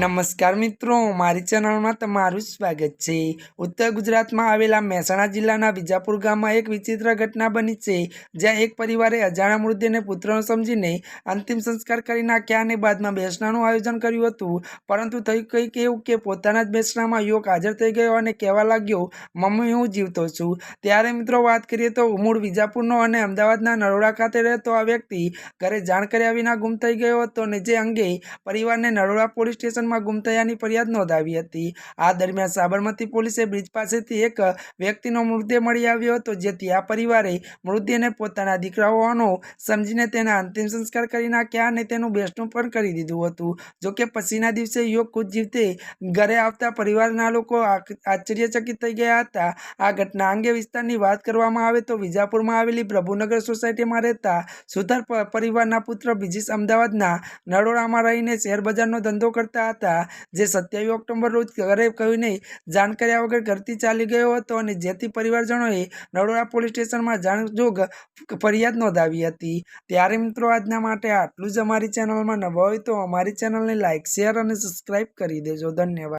નમસ્કાર મિત્રો, મારી ચેનલમાં તમારું સ્વાગત છે. ઉત્તર ગુજરાતમાં આવેલા મહેસાણા જિલ્લાના વિજાપુર ગામમાં એક વિચિત્ર ઘટના બની છે, જ્યાં એક પરિવારે અજાણા મૃતદેહને પુત્રનો સમજીને અંતિમ સંસ્કાર કરી નાખ્યા અને બાદમાં બેસણાનું આયોજન કર્યું હતું. પરંતુ થયું કંઈક એવું કે પોતાના જ બેસણામાં યુવક હાજર થઈ ગયો અને કહેવા લાગ્યો, મમ્મી, હું જીવતો છું. ત્યારે મિત્રો વાત કરીએ તો મૂળ વિજાપુરનો અને અમદાવાદના નરોડા ખાતે રહેતો આ વ્યક્તિ ઘરે જાણ કર્યા વિના ગુમ થઈ ગયો હતો અને જે અંગે પરિવારને નરોડા પોલીસ સ્ટેશનમાં ગુમ થયાની ફરિયાદ નોંધાવી હતી. આ દરમિયાન સાબરમતી પોલીસે બ્રિજ પાસેથી એક વ્યક્તિનો મૃતદેહ મળી આવ્યો હતો, જેથી આ પરિવારે મૃતદેહને પોતાના દીકરા હોવાનો સમજીને તેના અંતિમ સંસ્કાર કરી નાખ્યા અને તેનું બેસણું પણ કરી દીધું હતું. જોકે પછીના દિવસે યુવક ખુદ જીવતે ઘરે આવતા પરિવારના લોકો આશ્ચર્યચકિત થઈ ગયા હતા. આ ઘટના અંગે વિસ્તારની વાત કરવામાં આવે તો વિજાપુરમાં આવેલી પ્રભુનગર સોસાયટીમાં રહેતા સુથાર પરિવારના પુત્ર બ્રિજિશ અમદાવાદના નરોડામાં રહીને શેર બજારનો ધંધો કરતા હતા જે સત્યાવીસ ઓક્ટોબર રોજ ઘરે કહીને જાણ કર્યા વગર ઘરથી ચાલી ગયો હતો અને જેથી પરિવારજનોએ નરોડા પોલીસ સ્ટેશનમાં જાણજોગ ફરિયાદ નોંધાવી હતી. ત્યારે મિત્રો, આજના માટે આટલું જ અમારી ચેનલમાં નવા હોય તો અમારી ચેનલને લાઇક શેર અને સબસ્ક્રાઈબ કરી દેજો. ધન્યવાદ.